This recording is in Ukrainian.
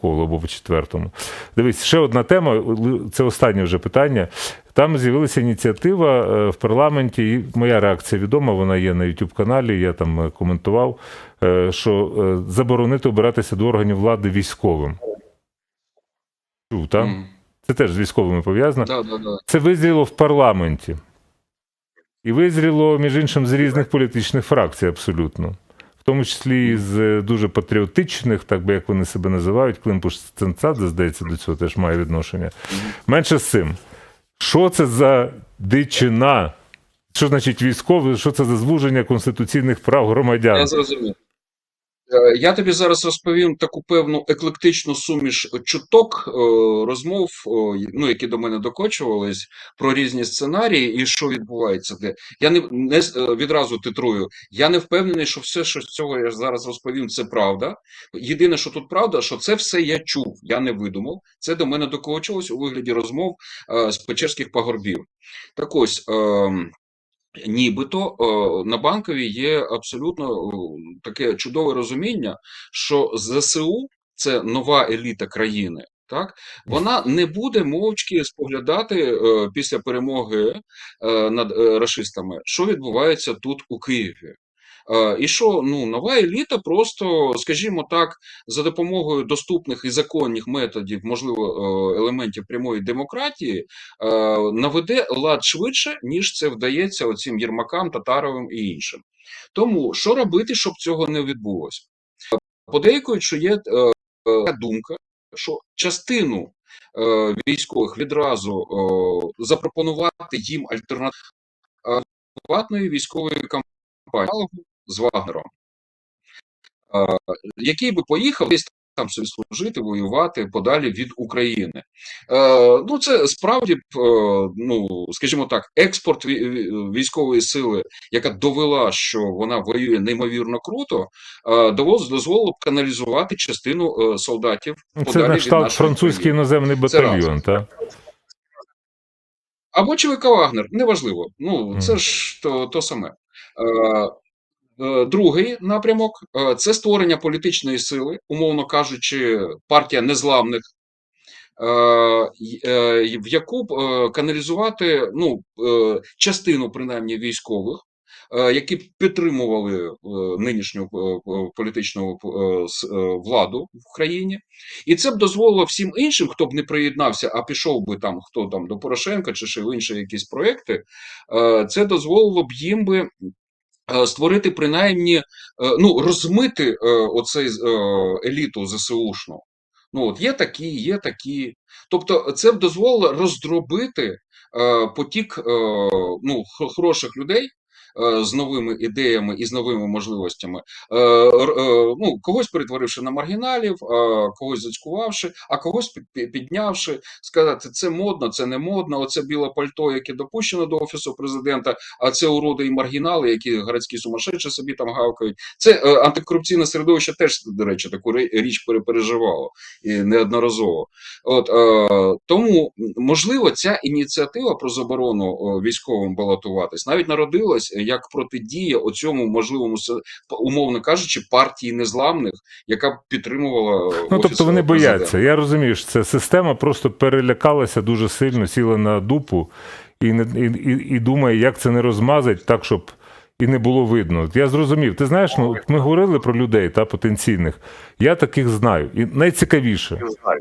колу або по четвертому. Дивись, ще одна тема, це останнє вже питання. Там з'явилася ініціатива е, в парламенті, і моя реакція відома, вона є на youtube каналі я там е, коментував, е, що заборонити обиратися до органів влади військовим. Чув, так? Мгм. Це теж з військовими пов'язано. Да, да, да. Це визріло в парламенті. І визріло, між іншим, з різних політичних фракцій абсолютно. Тому числі з е, дуже патріотичних, так би як вони себе називають, Климпуш Ценцадзе, здається, до цього теж має відношення. Менше з цим. Що це за дичина? Що значить військове? Що це за звуження конституційних прав громадян? Я зрозумів. Е, Я тобі зараз розповім таку певну еклектичну суміш чуток е, розмов, ну, які до мене докочувались, про різні сценарії і що відбувається де. Я не, не е, відразу титрую. Я не впевнений, що все, що з цього я зараз розповім, це правда. Єдине, що тут правда, що це все я чув, я не видумав. Це до мене докочувалось у вигляді розмов е, з Печерських пагорбів. Так ось. Нібито е, на банковій є абсолютно е, таке чудове розуміння, що ЗСУ це нова еліта країни. Так, вона не буде мовчки споглядати е, після перемоги над рашистами, що відбувається тут у Києві. Е, і що ну нова еліта просто, скажімо так, за допомогою доступних і законних методів, можливо, е, елементів прямої демократії, е, наведе лад швидше, ніж це вдається оцим Єрмакам, Татаровим і іншим. Тому що робити, щоб цього не відбулося? Подейкують, що є така думка, що частину військових відразу запропонувати їм альтернативної військової кампанії з Вагнером, який би поїхав десь там собі служити, воювати подалі від України. Е, ну, це справді, е, ну, скажімо так, експорт ві- ві- військової сили, яка довела, що вона воює неймовірно круто, е, дозволило б каналізувати частину солдатів Це подалі на від французький країни. іноземний батальйон, так? Або ЧВК Вагнер, неважливо. Ну, це ж то, то саме. Е, Другий напрямок е, це створення політичної сили, умовно кажучи, партія незламних, е, в яку б каналізувати ну, частину принаймні військових, які б підтримували нинішню політичну владу в країні, і це б дозволило всім іншим, хто б не приєднався, а пішов би там хто там до Порошенка чи ще в інші якісь проекти. Це дозволило б їм би. Е, Створити принаймні, е, ну розмити е, оцей еліту ЗСУшну. Ну от є такі, є такі. Тобто, це б дозволило роздробити потік ну, хороших людей. Е, З новими ідеями і з новими можливостями, е, е, ну, когось перетворивши на маргіналів, когось зацькувавши, а когось під- під- піднявши, сказати, це модно, це не модно, оце біле пальто, яке допущено до офісу президента, а це уроди і маргінали, які городські сумасшедші собі там гавкають. Це антикорупційне середовище теж, до речі, таку річ пере- переживало і неодноразово. От тому можливо, ця ініціатива про заборону військовим балотуватись навіть народилась як протидія оцьому можливому умовно кажучи, партії незламних, яка б підтримувала е, Ну, тобто вони президента. бояться. Я розумію, що це система просто перелякалася дуже сильно, сіла на дупу і, не, і, і, і думає, як це не розмазать так, щоб і не було видно. Я зрозумів. Ти знаєш, ну ми говорили про людей та потенційних. Я таких знаю. І найцікавіше.